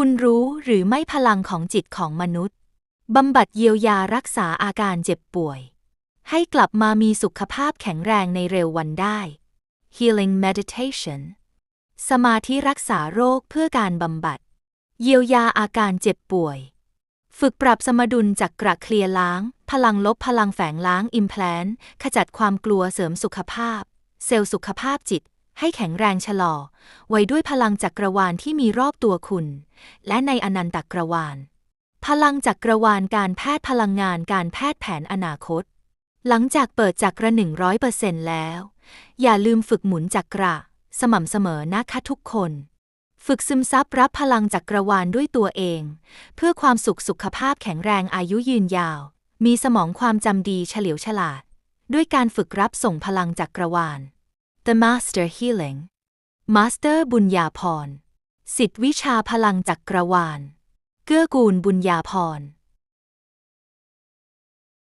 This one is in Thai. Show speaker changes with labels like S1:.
S1: คุณรู้หรือไม่พลังของจิตของมนุษย์ บำบัดเยียวยารักษาอาการเจ็บป่วย ให้กลับมามีสุขภาพแข็งแรงในเร็ววันได้ Healing Meditation สมาธิรักษาโรคเพื่อการบำบัด เยียวยาอาการเจ็บป่วย ฝึกปรับสมดุลจากกระเคลียร์ล้าง พลังลบพลังแฝงล้างอิมแพลนขจัดความกลัวเสริมสุขภาพ เซลล์สุขภาพจิต ให้แข็งแรงชะลอ ไว้ด้วยพลังจักรวาลที่มีรอบตัวคุณ และในอนันตกรวาล พลังจักรวาลการแพทย์พลังงานการแพทย์แผนอนาคต หลังจากเปิดจักระหนึ่งร้อยเปอร์เซ็นต์แล้ว อย่าลืมฝึกหมุนจักระ สม่ำเสมอนะคะทุกคน ฝึกซึมซับรับพลังจักรวาลด้วยตัวเอง เพื่อความสุขสุขภาพแข็งแรงอายุยืนยาว มีสมองความจำดีเฉลียวฉลาด ด้วยการฝึกรับส่งพลังจักรวาล The Master Healing Master บุญญาพร สิทธิวิชาพลังจักรวาล เกื้อกูลบุญญาพร